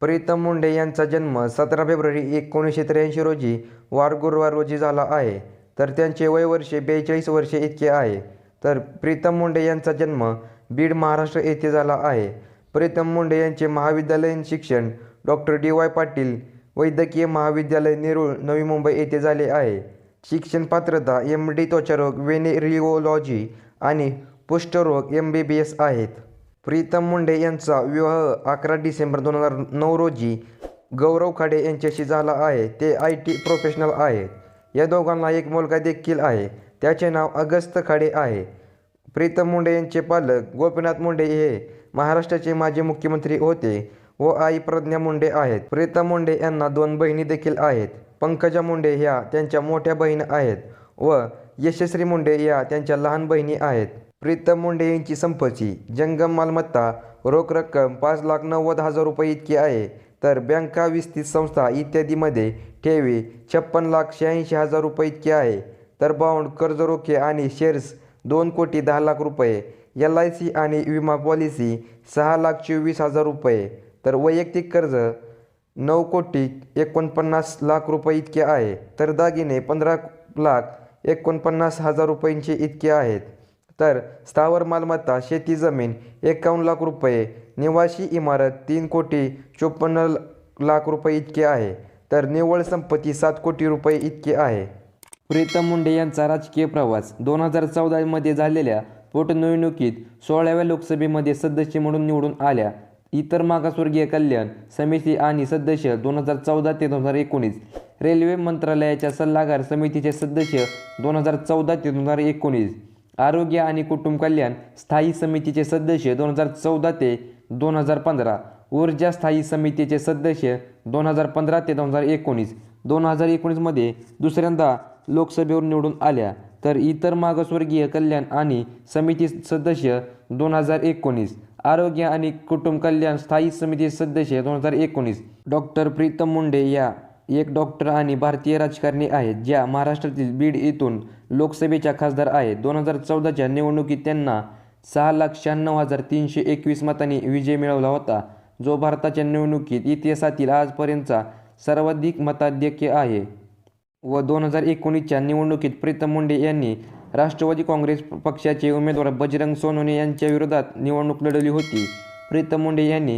प्रीतम मुंडे यांचा जन्म सतरा फेब्रुवारी एकोणीसशे त्र्याऐंशी रोजी वार गुरुवार रोजी झाला आहे. तर त्यांचे वय वर्षे बेचाळीस वर्षे इतके आहे. तर प्रीतम मुंडे यांचा जन्म बीड महाराष्ट्र येथे झाला आहे. प्रीतम मुंडे यांचे महाविद्यालयीन शिक्षण डॉक्टर डी वाय पाटील वैद्यकीय महाविद्यालय नेरूळ नवी मुंबई येथे झाले आहे. शिक्षण पात्रता एम डी त्वचारोग वेनेरिओलॉजी आणि कुष्ठरोग एम बी बी एस आहेत. प्रीतम मुंडे यांचा विवाह अकरा डिसेंबर दोन हजार नऊ रोजी गौरव खाडे यांच्याशी झाला आहे. ते आय टी प्रोफेशनल आहेत. या दोघांना एक मुलगा देखील आहे. त्याचे नाव अगस्त खाडे आहे. प्रीतम मुंडे यांचे पालक गोपीनाथ मुंडे हे महाराष्ट्राचे माजी मुख्यमंत्री होते व आई प्रज्ञा मुंडे आहेत. प्रीतम मुंडे यांना दोन बहिणी देखील आहेत. पंकजा मुंडे ह्या त्यांच्या मोठ्या बहीण आहेत व यशस्वी मुंडे या त्यांच्या लहान बहिणी आहेत. प्रीतम मुंडे यांची संपत्ती जंगम मालमत्ता रोख रक्कम पाच लाख नव्वद हजार रुपये इतकी आहे. तर बँका विस्तृत संस्था इत्यादीमध्ये ठेवी छप्पन लाख शहाऐंशी हजार रुपये इतकी आहे. तर बाउंड कर्ज रोखे आणि शेअर्स दोन कोटी दहा लाख रुपये. एल आय सी आणि विमा पॉलिसी सहा लाख चोवीस हजार रुपये. तर वैयक्तिक कर्ज नऊ कोटी एकोणपन्नास लाख रुपये इतके आहे. तर दागिने पंधरा लाख एकोणपन्नास हजार रुपयांचे इतके आहेत. तर स्थावर मालमत्ता शेती जमीन एकावन्न लाख रुपये निवासी इमारत तीन कोटी चोपन्न लाख रुपये इतके आहे. तर निव्वळ संपत्ती सात कोटी रुपये इतके आहे. प्रीतम मुंडे यांचा राजकीय प्रवास दोन हजार चौदामध्ये झालेल्या पोटनिवडणुकीत सोळाव्या लोकसभेमध्ये सदस्य म्हणून निवडून आल्या. इतर मागासवर्गीय कल्याण समिती आणि सदस्य दोन हजार चौदा ते दोन हजार एकोणीस. रेल्वे मंत्रालयाच्या सल्लागार समितीचे सदस्य दोन हजार चौदा ते दोन हजार एकोणीस. आरोग्य आणि कुटुंब कल्याण स्थायी समितीचे सदस्य दोन हजार चौदा ते दोन हजार पंधरा. ऊर्जा स्थायी समितीचे सदस्य दोन हजार पंधरा ते दोन हजार एकोणीस. दोन हजार एकोणीसमध्ये दुसऱ्यांदा लोकसभेवर निवडून आल्या तर इतर मागासवर्गीय कल्याण आणि समिती सदस्य दोन हजार एकोणीस. आरोग्य आणि कुटुंब कल्याण स्थायी समिती सदस्य दोन हजार एकोणीस. डॉक्टर प्रीतम मुंडे या एक डॉक्टर आणि भारतीय राजकारणी आहेत ज्या महाराष्ट्रातील बीड येथून लोकसभेच्या खासदार आहेत. दोन हजार चौदाच्या निवडणुकीत त्यांना सहा लाख शहाण्णव हजार तीनशे एकवीस मतांनी विजय मिळवला होता. जो भारताच्या निवडणुकीत इतिहासातील आजपर्यंतचा सर्वाधिक मताधिक्य आहे. व दोन हजार एकोणीसच्या निवडणुकीत प्रीतम मुंडे यांनी राष्ट्रवादी काँग्रेस पक्षाचे उमेदवार बजरंग सोनवणे यांच्या विरोधात निवडणूक लढवली होती. प्रीतम मुंडे यांनी